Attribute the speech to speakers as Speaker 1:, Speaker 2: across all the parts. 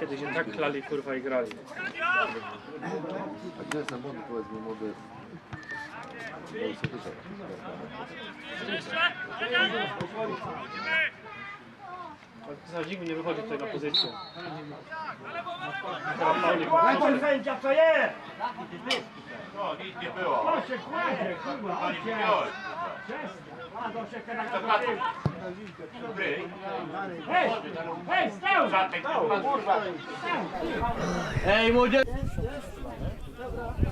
Speaker 1: Kiedyś się tak klali kurwa i grali.
Speaker 2: A gdzie jest ten młody, powiedz mi, młody... Młody Sotyszek.
Speaker 1: Za dziwnie nie wychodzi tutaj na pozycję.
Speaker 3: To sędzia co jest?
Speaker 4: No, nic nie było.
Speaker 3: To się kładzie, kurwa, ojciec.
Speaker 4: wziąłeś.
Speaker 3: A to się teraz. Hej, hej, stał!
Speaker 4: Kurwa.
Speaker 3: Ej, młodzież! Jedź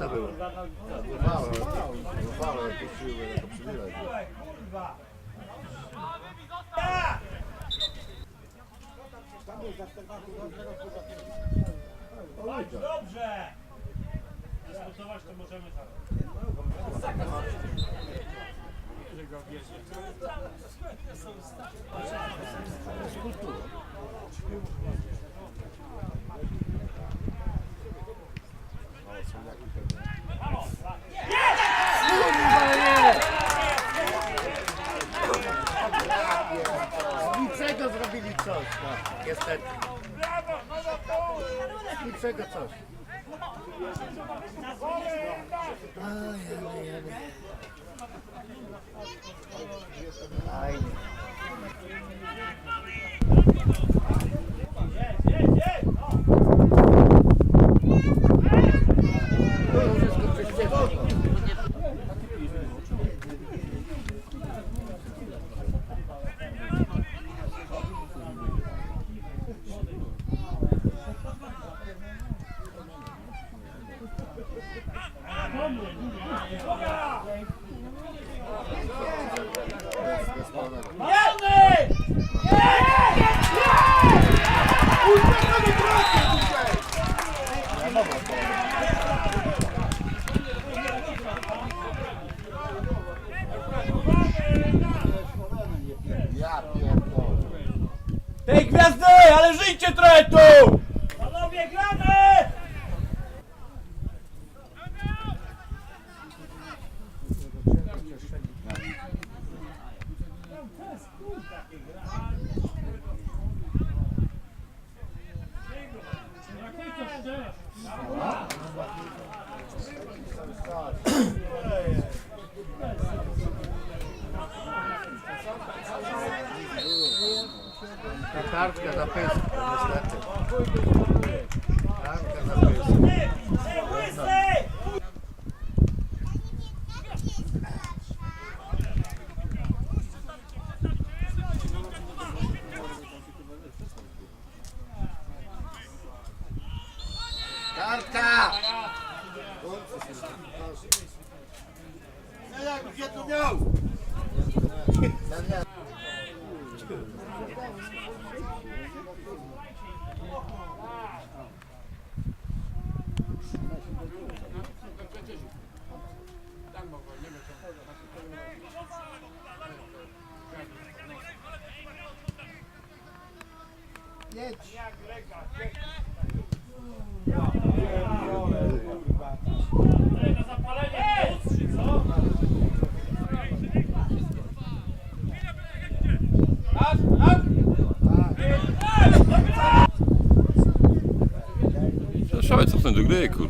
Speaker 5: 300 było.
Speaker 2: Małe, małe, puściły jako przywilej.
Speaker 3: Dobrze!
Speaker 1: Dyskutować to możemy zaraz. Bierze go, bierze. Kultura.
Speaker 5: Z niczego zrobili coś, no, niczego coś. Fajnie.
Speaker 2: No jak, gdzie to miał? Jedź.
Speaker 1: Na zapalenie ostrzy, co?
Speaker 6: Trzeba cofnąć do gry, kurde.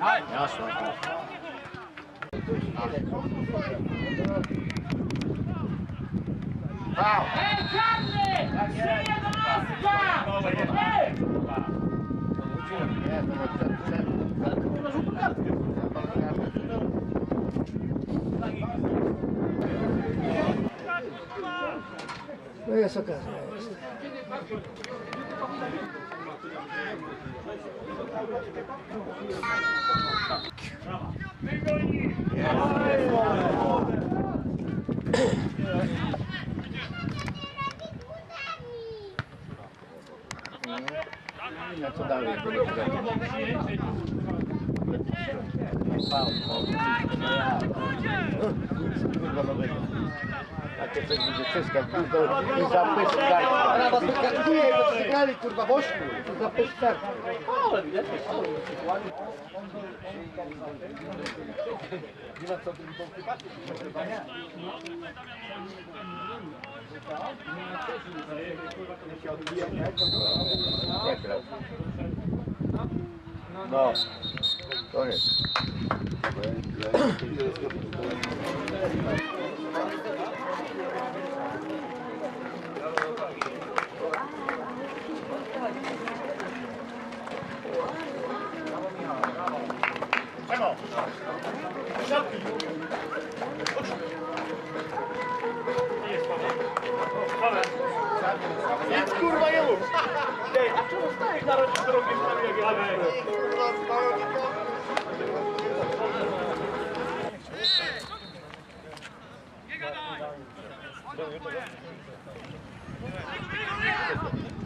Speaker 3: Jasno. Nie, to na przed, przed. No jest okazja. Jest. No co dalej? jak będzie grać? Pał, pał. Kurwa nowego. Takie coś będzie wszystko, kurwa, i zapyskać. Ale was wyskakuje, bo przegrali, kurwa, w ośmiu. To zapyskać. Ale widać, Nie ma co tym Czego? Siatki! Nie jest Paweł.
Speaker 2: Nic kurwa nie mów! Ej, a czemu stajesz na razie z drogiem tam jak ja
Speaker 4: Kurwa, z Nie gadaj!
Speaker 2: Nie gadaj!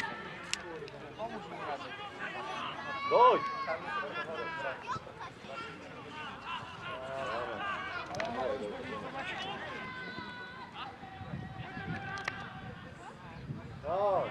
Speaker 2: Brawo! O,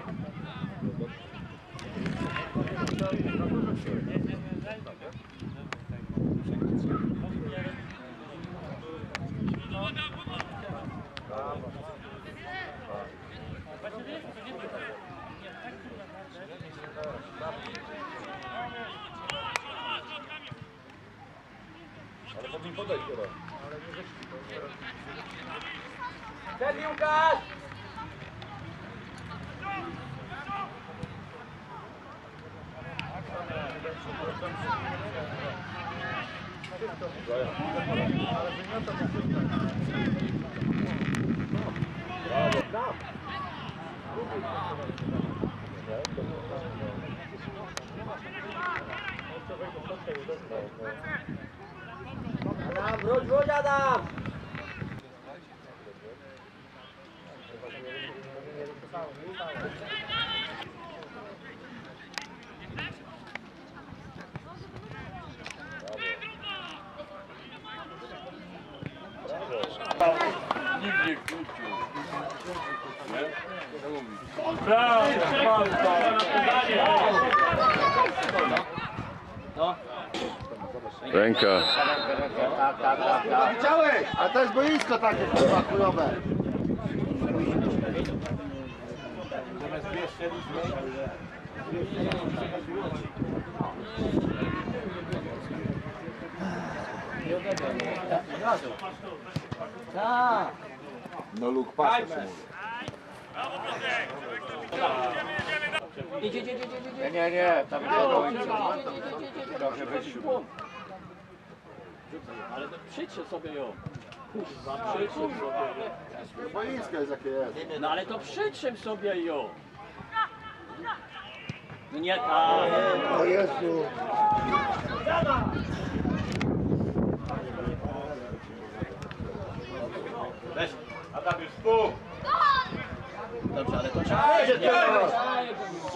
Speaker 3: 小球下的。Takie kurwa chujowe.
Speaker 6: No luk pasy się mówi.
Speaker 4: Idzie, idzie, idzie, idzie, idzie.
Speaker 3: Nie, nie, nie, tam nie kończę.
Speaker 4: Trochę wyszło. Ale to przyjdźcie sobie ją. Kurwa, przyjdźcie sobie.
Speaker 3: Boisko jest jakie jest.
Speaker 4: No ale to przytrzym sobie ją. No nie tak.
Speaker 3: O Jezu.
Speaker 7: Weź, Adam już spół!
Speaker 4: Dobrze, ale to trzeba wejść.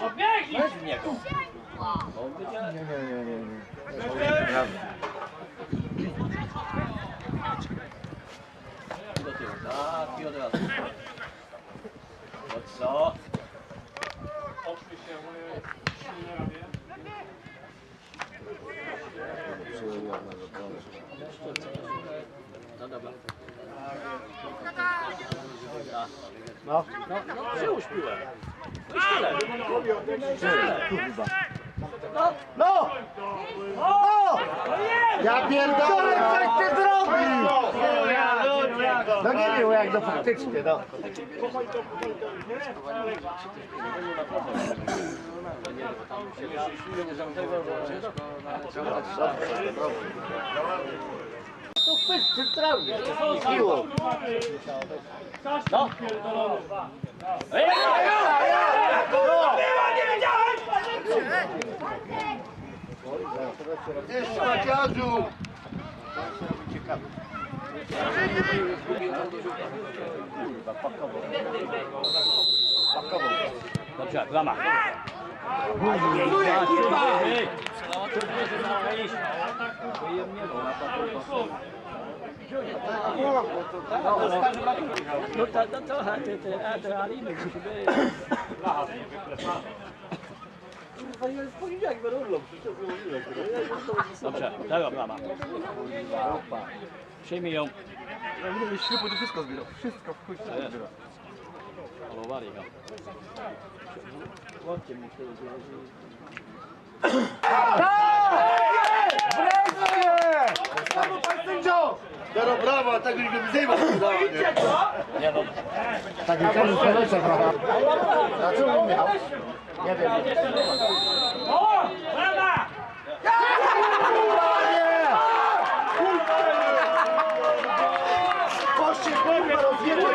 Speaker 4: Obiegnij w niego. Będzie...
Speaker 3: Nie, nie, nie, nie.
Speaker 4: Tyłu. Tak, i od razu. No co?
Speaker 1: Oszli się, moje silne ramię.
Speaker 4: No dobra.
Speaker 3: No.
Speaker 4: No, no przyłóż piłę. No i tyle.
Speaker 3: No! No! Ja pierdolę, coś ty zrobił! No nie wiem jak to faktycznie, no. To chwyt centralnie, siłą.
Speaker 4: No. Ej,
Speaker 3: Jeszcze Maciarzu!
Speaker 4: Dobrze, zamach. No to, to, to, te, te, a, te aliny musi być. Dobrze, tego brama. Przyjmij ją.
Speaker 6: Gdyby byś ślubu, to wszystko zbierał. Wszystko w chuj
Speaker 4: Jest.
Speaker 6: zbierał.
Speaker 4: Polowali go.
Speaker 3: Brawo, pan sędzio! Teraz brawo, tak już go wyzejmą.
Speaker 4: Nie no,
Speaker 3: Tak ten koleżek, prawda? A co on miał? Nie wiem.
Speaker 1: O! Brawa!
Speaker 3: Koście, kurwa, rozjebał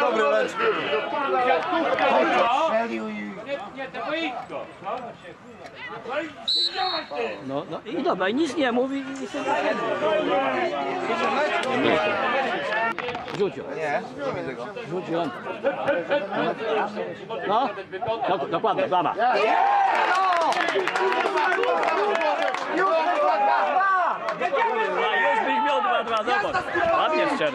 Speaker 6: Dobry leczki.
Speaker 1: Nie, nie. No, się. No i
Speaker 4: no, no dobra, i nic nie mówi i sobie Rzuć ją,
Speaker 6: Nie, nie widzę go.
Speaker 4: rzuć ją. No. A już dwa, zobacz. Ładnie
Speaker 3: no nie.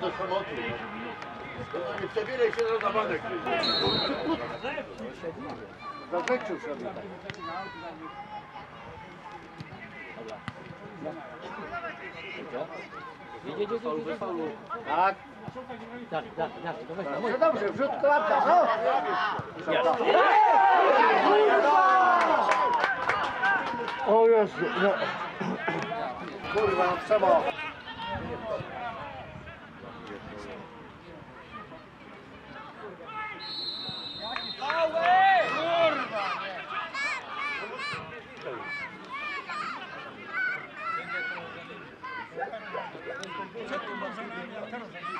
Speaker 3: Do samotu. Przebieraj się na zamanek. Zawyczył sobie tak.
Speaker 4: Idzie, idzie, idzie, idzie.
Speaker 3: Tak.
Speaker 4: Tak, tak, tak.
Speaker 3: No dobrze, wrzut klapka, no. O Jezu, no. Kurwa, no trzeba.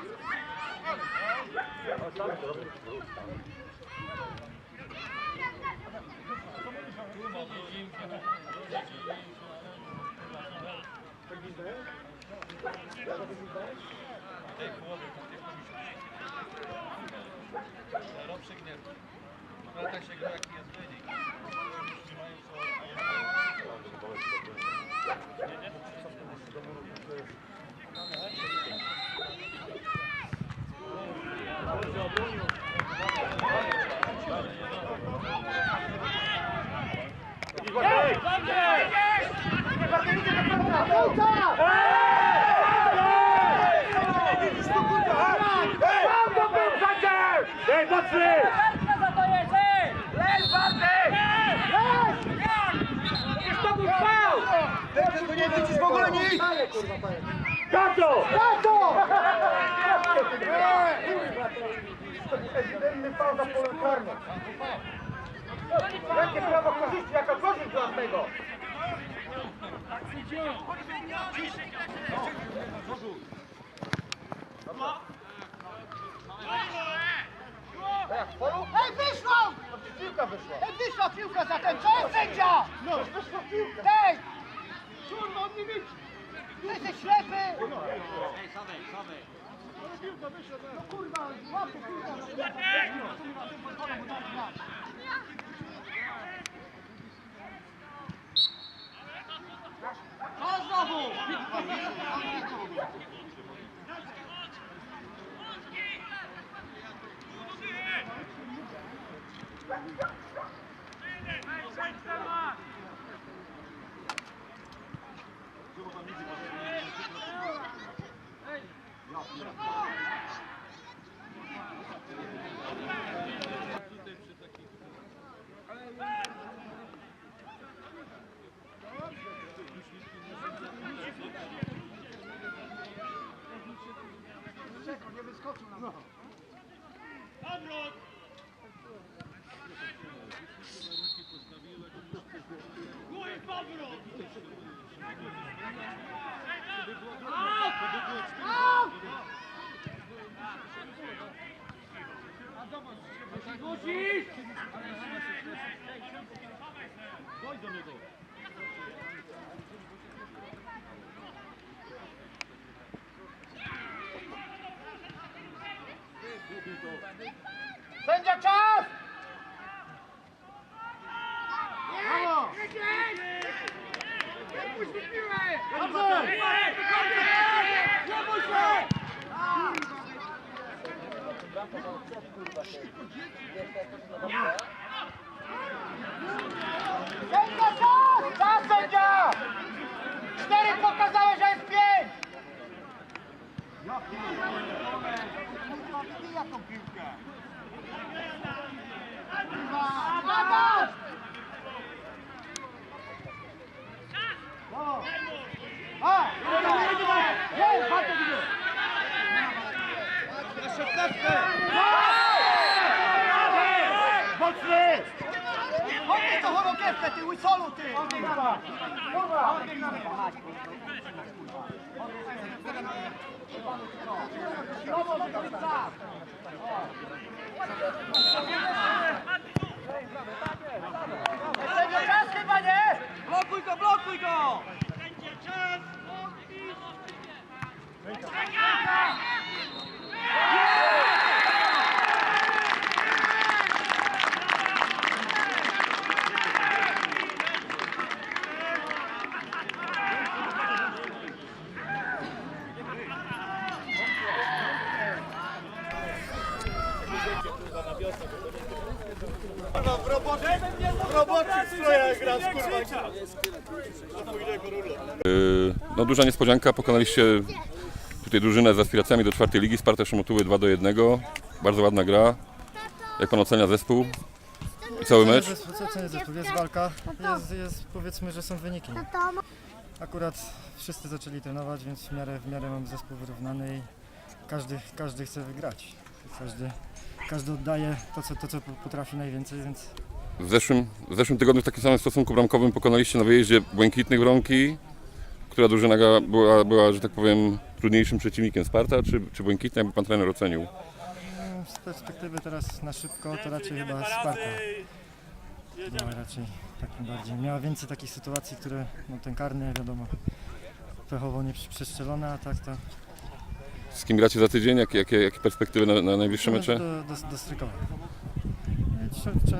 Speaker 2: Ej, mocny!
Speaker 8: za to jest, ej! Lej, Bartek! Lej! Jest to był fał!
Speaker 3: Nie widzisz w ogóle nic!
Speaker 2: Tato!
Speaker 3: Tato! Ewidentny fał za polem karnym. Jakie prawo korzyści, jaka korzyść dla tego?
Speaker 8: Ej, wyszło!
Speaker 3: Piłka wyszła.
Speaker 8: Ej, wyszła piłka za ten, co jest sędzia?
Speaker 3: No, wyszła piłka.
Speaker 8: Ej! Kurwa, on nie widzi! Ty jesteś ślepy! Ej, Sawek, Sawek! Tak. No kurwa, łapy, kurwa! Co znowu? Thank you. Ja, ja. Sędzia czas! Sędzia! Cztery pokazałeś, że jest pięć! Kurwa, wbija tą piłkę! Kurwa! No! A!
Speaker 2: Mocny!
Speaker 8: Chodź to chorokiewkę, ty łysolu, ty! Kurwa! Kurwa! Sędzio, czas chyba nie! Blokuj go, blokuj go!
Speaker 2: Kurwa.
Speaker 9: Yy, No duża niespodzianka, pokonaliście tutaj drużynę z aspiracjami do czwartej ligi, Sparta Szomotuły 2 do 1. Bardzo ładna gra. Jak pan ocenia zespół? I cały mecz?
Speaker 10: Ocenię zespół? Jest walka, jest, jest, powiedzmy, że są wyniki. Akurat wszyscy zaczęli trenować, więc w miarę, w miarę mam zespół wyrównany i każdy, każdy chce wygrać. Każdy, każdy oddaje to co, to, co potrafi najwięcej, więc
Speaker 9: W zeszłym, w zeszłym tygodniu w takim samym stosunku bramkowym pokonaliście na wyjeździe Błękitnych Wronki. Która drużyna była, była, że tak powiem, trudniejszym przeciwnikiem? Sparta czy, czy Błękitne? Jakby pan trener ocenił?
Speaker 10: mm, z perspektywy teraz na szybko to raczej chyba Sparta. No, raczej takim bardziej. Miała więcej takich sytuacji, które, no ten karny wiadomo, pechowo nie przestrzelone, a tak to
Speaker 9: Z kim gracie za tydzień? Jakie, jakie, jakie perspektywy na, na najbliższe mecze?
Speaker 10: Do, do, do Strykowa.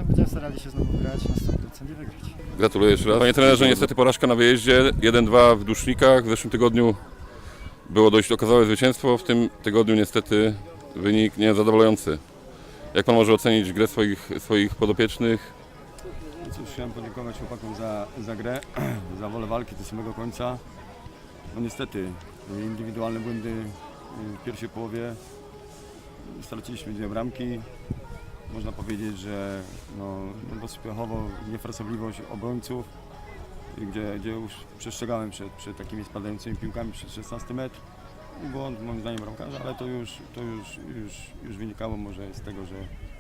Speaker 10: Będziemy starali się znowu grać 100% i wygrać.
Speaker 9: Gratuluję jeszcze raz. Panie trenerze, niestety porażka na wyjeździe 1-2 w Dusznikach. W zeszłym tygodniu było dość okazałe zwycięstwo, w tym tygodniu niestety wynik niezadowalający. Jak pan może ocenić grę swoich, swoich podopiecznych?
Speaker 6: Cóż, chciałem podziękować chłopakom za, za grę, za wolę walki do samego końca. No niestety, indywidualne błędy w pierwszej połowie. Straciliśmy dwie bramki. Można powiedzieć, że no, dosyć pechowo niefrasobliwość obrońców, gdzie, gdzie już przestrzegałem przed, przed takimi spadającymi piłkami przed 16 metr. Błąd moim zdaniem bramkarza, ale to już, to już, już, już wynikało może z tego, że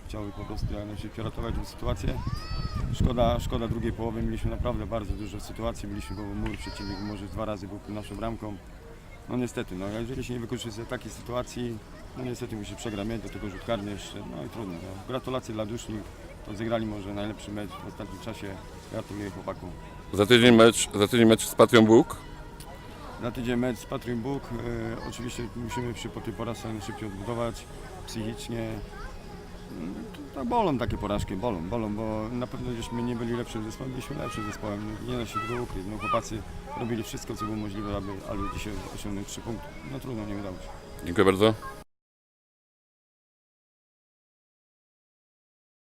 Speaker 6: chciały po prostu jak najszybciej ratować tę sytuację. Szkoda, szkoda drugiej połowy, mieliśmy naprawdę bardzo dużo sytuacji, byliśmy koło muru, przeciwnik może dwa razy był naszą bramką. No niestety, no, jeżeli się nie wykorzystuje takiej sytuacji, no niestety musi przegrać do tego rzut karny jeszcze, no i trudno. No. Gratulacje dla Dusznik, to zagrali może najlepszy mecz w ostatnim czasie. Gratuluję chłopakom.
Speaker 9: Za tydzień mecz, za tydzień mecz z Patrią Bóg.
Speaker 6: Na tydzień mecz z Patryk Bóg. E, oczywiście musimy się po tej porażce szybciej odbudować psychicznie. Mm, To, to bolą takie porażki, bolą, bolą, bo na pewno żeśmy nie byli lepszym zespołem, byliśmy lepszym zespołem. Nie da się tego ukryć. No, chłopacy robili wszystko, co było możliwe, aby, aby dzisiaj osiągnąć trzy punkty. No trudno, nie udało się.
Speaker 9: Dziękuję bardzo.